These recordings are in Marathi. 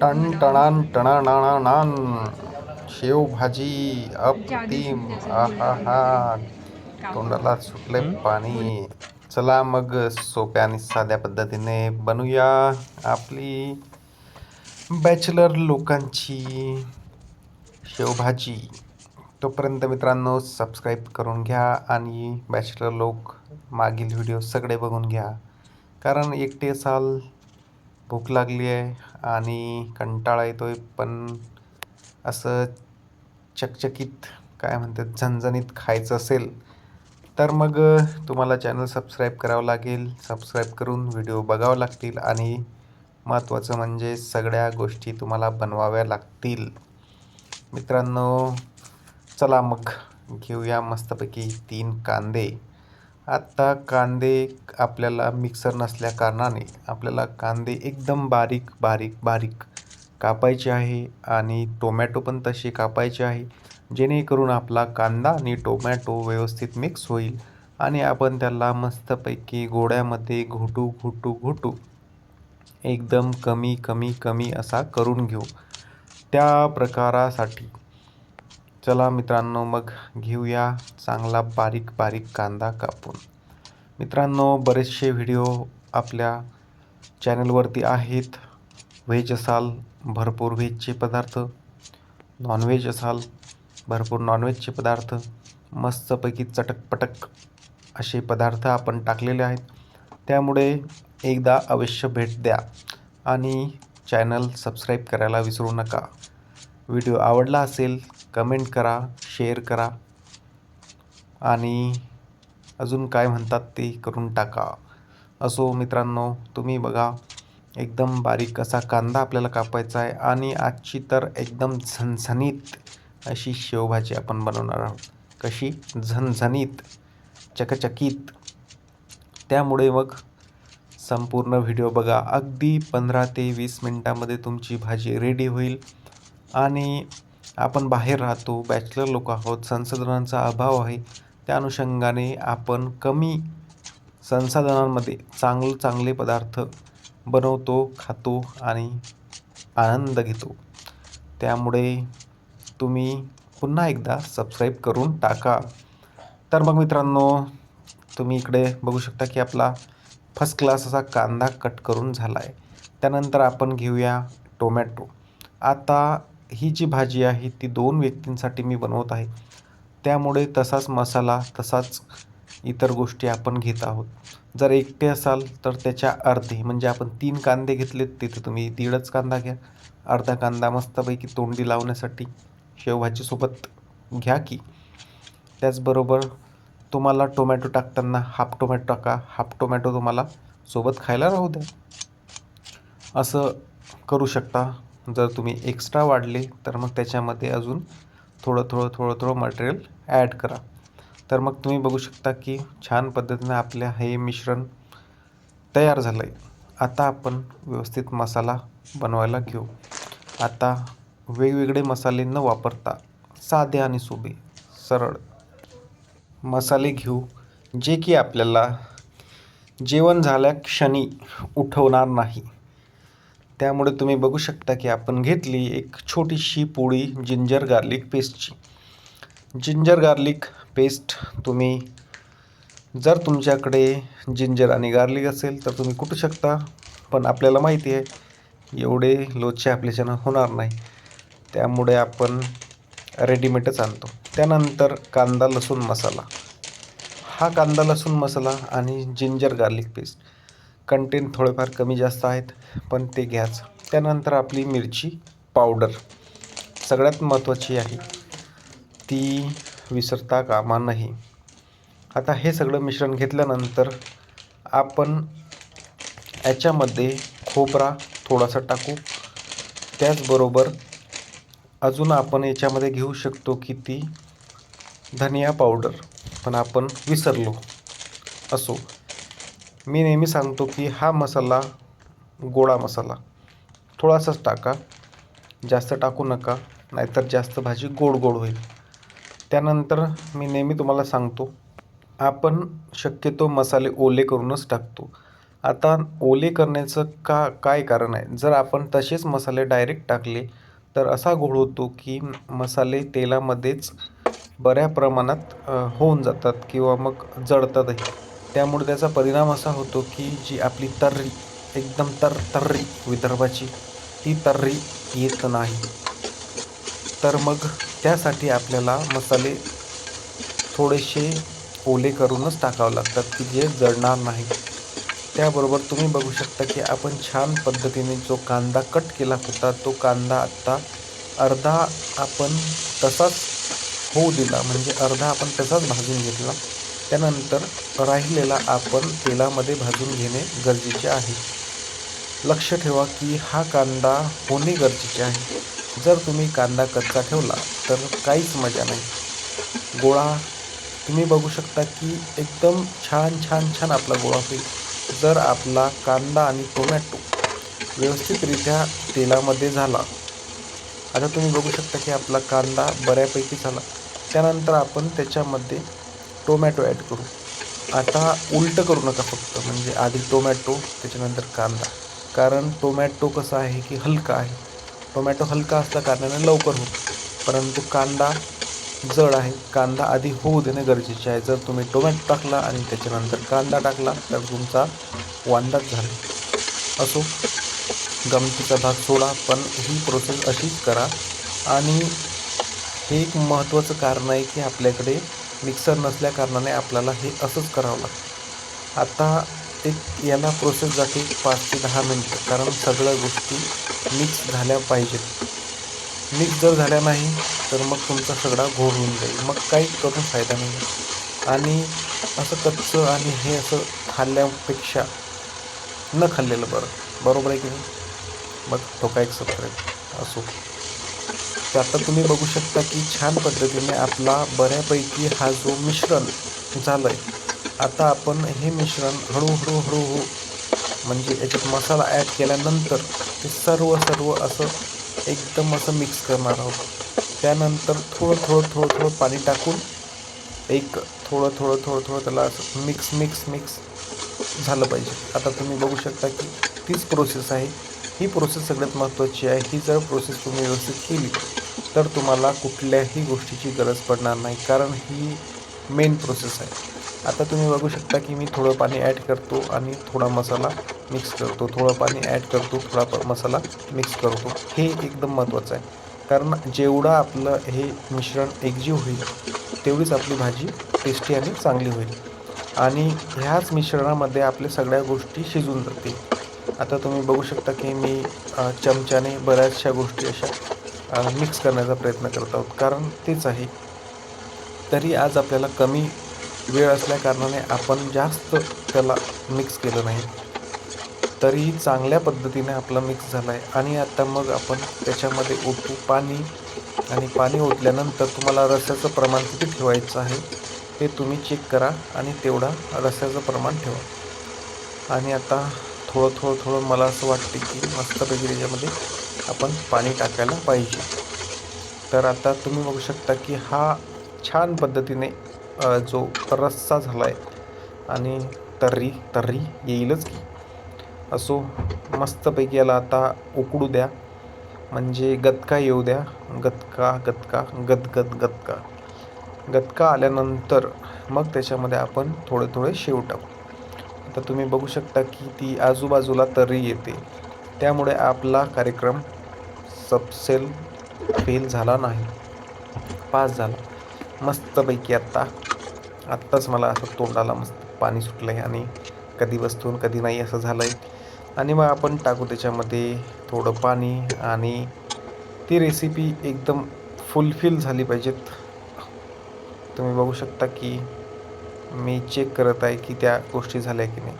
टन टणान टणाणाणान शेवभाजी अप्रतिम आहा हा. तोंडाला सुटले पाणी. चला मग सोप्या आणि साध्या पद्धतीने बनवूया आपली बॅचलर लोकांची शेवभाजी तोपर्यंत मित्रांनो सबस्क्राईब करून घ्या आणि बॅचलर लोक मागील व्हिडिओ सगळे बघून घ्या. कारण एकटे असाल भूक लागली आहे. आणि कंटाळा येतो आहे पण असं चकचकीत काय म्हणतात झणझणीत खायचं असेल तर मग तुम्हाला चॅनल सबस्क्राईब करावं लागेल. सबस्क्राईब करून व्हिडिओ बघावं लागतील आणि महत्त्वाचं म्हणजे सगळ्या गोष्टी तुम्हाला बनवाव्या लागतील. मित्रांनो चला मग घेऊया मस्तपैकी तीन कांदे. आत्ता कांदे आपल्याला मिक्सर नसल्या कारणाने आपल्याला कांदे एकदम बारीक बारीक बारीक कापायचे आहे आणि टोमॅटो पण तसे कापायचे आहे. जेणेकरून आपला कांदा आणि टोमॅटो व्यवस्थित मिक्स होईल आणि आपण त्याला मस्तपैकी गोड्यामध्ये घोटू घोटू घोटू एकदम कमी कमी कमी असा करून घेऊ. त्या प्रकारासाठी चला मित्रांनो मग घेऊया चांगला बारीक बारीक कांदा कापून. मित्रांनो बरेचसे व्हिडिओ आपल्या चॅनलवरती आहेत. व्हेज असाल भरपूर व्हेजचे पदार्थ. नॉनव्हेज असाल भरपूर नॉनव्हेजचे पदार्थ. मस्तपैकी चटकपटक असे पदार्थ आपण टाकलेले आहेत. त्यामुळे एकदा अवश्य भेट द्या. आणि चॅनल सबस्क्राईब करायला विसरू नका. व्हिडिओ आवडला असेल कमेंट करा शेअर करा. आणि अजून काय म्हणतात ते करून टाका. असो मित्रांनो तुम्ही बघा एकदम बारीक असा कांदा आपल्याला कापायचा आहे आणि आजची तर एकदम झणझणीत अशी शेवभाजी आपण बनवणार आहोत. कशी? झणझणीत चकचकीत. त्यामुळे मग संपूर्ण व्हिडिओ बघा. अगदी पंधरा ते वीस मिनटामध्ये तुमची भाजी रेडी होईल. आणि आपण बाहेर राहतो बॅचलर लोक आहोत संसाधनांचा अभाव आहे. त्या अनुषंगाने आपण कमी संसाधनांमध्ये चांगले चांगले पदार्थ बनवतो खातो आणि आनंद घेतो. त्यामुळे तुम्ही पुन्हा एकदा सबस्क्राईब करून टाका. तर मग मित्रांनो तुम्ही इकडे बघू शकता की आपला फर्स्ट क्लास असा कांदा कट करून झाला आहे त्यानंतर आपण घेऊया टोमॅटो आता ही जी भाजी आहे ती दोन व्यक्तींसाठी मी बनवत आहे. त्यामुळे तसाच मसाला तसाच इतर गोष्टी आपण घेत आहोत. जर एकटे असाल तर त्याच्या अर्धे म्हणजे आपण तीन कांदे घेतलेत तिथे तुम्ही दीडच कांदा घ्या. अर्धा कांदा मस्तपैकी तोंडी लावण्यासाठी शेवभाजीसोबत घ्या की. त्याचबरोबर तुम्हाला टोमॅटो टाकताना हाफ टोमॅटो टाका हाफ टोमॅटो तुम्हाला सोबत खायला राहू द्या. असं करू शकता जर तुम्ही एक्स्ट्रा वाढले तर मग त्याच्यामध्ये अजून थोडं थोडं थोडं थोडं मटेरियल ॲड करा. तर मग तुम्ही बघू शकता की छान पद्धतीने आपल्या हे मिश्रण तयार झालं आहे आता आपण व्यवस्थित मसाला बनवायला घेऊ. आता वेगवेगळे मसाले न वापरता साधे आणि सोबे सरळ मसाले घेऊ जे की आपल्याला जेवण झाल्या क्षणी उठवणार नाही. त्यामुळे तुम्ही बघू शकता की आपण घेतली एक छोटीशी पोळी जिंजर गार्लिक पेस्टची. जिंजर गार्लिक पेस्ट तुम्ही जर तुमच्याकडे जिंजर आणि गार्लिक असेल तर तुम्ही कुटू शकता पण आपल्याला माहिती आहे एवढे लोचे आपल्याच्यानं होणार नाही. त्यामुळे आपण रेडीमेडच आणतो. त्यानंतर कांदा लसूण मसाला. हा कांदा लसूण मसाला आणि जिंजर गार्लिक पेस्ट. कंटेंट थोडेफार कमी जास्त आहेत पण ते घ्याच. त्यानंतर आपली मिरची पावडर सगळ्यात महत्त्वाची आहे ती विसरता कामा नाही आता हे सगळं मिश्रण घेतल्यानंतर आपण याच्यामध्ये खोबरा थोडासा टाकू. त्याचबरोबर अजून आपण याच्यामध्ये घेऊ शकतो की ती धनिया पावडर पण आपण विसरलो असो. मी नेहमी सांगतो की हा मसाला गोडा मसाला. थोडासाच टाका. जास्त टाकू नका नाहीतर जास्त भाजी गोड गोड होईल. त्यानंतर मी नेहमी तुम्हाला सांगतो आपण शक्यतो मसाले ओले करूनच टाकतो. आता ओले करण्याचं का काय कारण आहे? जर आपण तसेच मसाले डायरेक्ट टाकले तर असा घोळ होतो की मसाले तेलामध्येच बऱ्या प्रमाणात होऊन जातात किंवा मग जळतातही. त्यामुळे त्याचा परिणाम असा होतो की जी आपली तर्री एकदम तर तर्री विदर्भाची ती तर्री येत नाही. तर मग त्यासाठी आपल्याला मसाले थोडेसे ओले करूनच टाकावे लागतात की जे जळणार नाही. त्याबरोबर तुम्ही बघू शकता की आपण छान पद्धतीने जो कांदा कट केला होता तो कांदा आत्ता अर्धा आपण तसाच होऊ दिला म्हणजे अर्धा आपण तसाच भाजून घेतला. त्यानंतर राहिलेला आपण तेलामध्ये भाजून घेणे गरजेचे आहे. लक्ष ठेवा की हा कांदा होणे गरजेचे आहे. जर तुम्ही कांदा कच्चा ठेवला तर काहीच मजा नाही. गोळा तुम्ही बघू शकता की एकदम छान छान छान आपला गोळा होईल. जर आपला कांदा आणि टोमॅटो व्यवस्थितरित्या तेलामध्ये झाला आता तुम्ही बघू शकता की आपला कांदा बऱ्यापैकी झाला. त्यानंतर आपण त्याच्यामध्ये टोमॅटो ॲड करू. आता उलटं करू नका फक्त म्हणजे आधी टोमॅटो त्याच्यानंतर कांदा. कारण टोमॅटो कसा आहे की हलका आहे. टोमॅटो हलका असल्या कारणाने लवकर होतो. परंतु कांदा जड आहे. कांदा आधी होऊ देणे गरजेचे आहे. जर तुम्ही टोमॅटो टाकला आणि त्याच्यानंतर कांदा टाकला तर तुमचा वांदाच झाला. असो गमतीचा भाग सोडा पण ही प्रोसेस अशीच करा. आणि हे एक महत्त्वाचं कारण आहे की आपल्याकडे मिक्सर नसल्या कारणाने आपल्याला हे असंच करावं लागतं. आता एक याला प्रोसेस जाते पाच ते दहा मिनटं. कारण सगळ्या गोष्टी मिक्स झाल्या पाहिजेत. मिक्स जर झाल्या नाही तर मग तुमचा सगळा घोळ होऊन जाईल. मग काही करून फायदा नाही. आणि असं कच्चं आणि हे असं खाल्ल्यापेक्षा न खाल्लेलं बरं. बरोबर आहे की नाही? मग तो काय एक सबस्क्राईब असो. तर आता तुम्ही बघू शकता की छान पद्धतीने आपला बऱ्यापैकी हा जो मिश्रण झालं आहे आता आपण हे मिश्रण हळूहळू हळूहळू म्हणजे याच्यात मसाला ॲड केल्यानंतर ते सर्व सर्व असं एकदम असं मिक्स करणार आहोत. त्यानंतर थोडं थोडं थोडं थोडं पाणी टाकून एक थोडं थोडं थोडं थोडं त्याला असं मिक्स मिक्स मिक्स झालं पाहिजे. आता तुम्ही बघू शकता की तीच प्रोसेस आहे. ही प्रोसेस सगळ्यात महत्त्वाची आहे. ही जर प्रोसेस तुम्ही व्यवस्थित केली तर तुम्हाला कुठल्याही गोष्टीची गरज पडणार नाही कारण ही मेन प्रोसेस आहे. आता तुम्ही बघू शकता की मी थोडं पाणी ॲड करतो आणि थोडा मसाला मिक्स करतो. थोडं पाणी ॲड करतो थोडा मसाला मिक्स करतो. हे एकदम महत्त्वाचं आहे. कारण जेवढं आपलं हे मिश्रण एकजीव होईल तेवढीच आपली भाजी टेस्टी आणि चांगली होईल. आणि ह्याच मिश्रणामध्ये आपल्या सगळ्या गोष्टी शिजून जातील. आता तुम्ही बघू शकता की मी चमच्याने बऱ्याचशा गोष्टी अशा मिक्स करण्याचा प्रयत्न करत आहोत. कारण तेच आहे. तरी आज आपल्याला कमी वेळ असल्या कारणाने आपण जास्त त्याला मिक्स केलं नाही. तरीही चांगल्या पद्धतीने आपला मिक्स झाला आहे आणि आता मग आपण त्याच्यामध्ये ओतू पाणी आणि पाणी ओतल्यानंतर तुम्हाला रस्याचं प्रमाण किती ठेवायचं आहे ते तुम्ही चेक करा आणि तेवढा रस्याचं प्रमाण ठेवा. आणि आता थोडं थोडं थोडं मला असं वाटते की मस्तपैकी त्याच्यामध्ये आपण पाणी टाकायला पाहिजे. तर आता तुम्ही बघू शकता की हा छान पद्धतीने जो रस्सा झाला आहे आणि तर्री तर्री येईलच की. असो मस्तपैकी याला आता उकडू द्या. म्हणजे गदका येऊ द्या. गदका गदका गदगद गदका गदका आल्यानंतर मग त्याच्यामध्ये आपण थोडे थोडे शेव टाकू. आता तुम्ही बघू शकता की ती आजूबाजूला तर्री येते. त्यामुळे आपला कार्यक्रम सबसेल फेल झाला नाही. पास झाला. मस्तपैकी आत्ता आत्ताच मला असं तोंडाला मस्त पाणी सुटलं आहे आणि कधी बसतून कधी नाही असं झालं आहे आणि मग आपण टाकू त्याच्यामध्ये थोडं पाणी आणि ती रेसिपी एकदम फुलफिल झाली पाहिजेत. तुम्ही बघू शकता की मी चेक करत आहे की त्या गोष्टी झाल्या की नाही.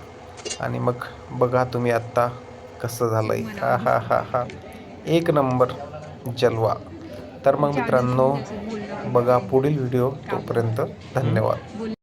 आणि मग बघा तुम्ही आत्ता कसं झालं आहे हा हा हा हा. एक नंबर जलवा. तर मग मित्रांनो बघा पुढील व्हिडिओ तोपर्यंत धन्यवाद.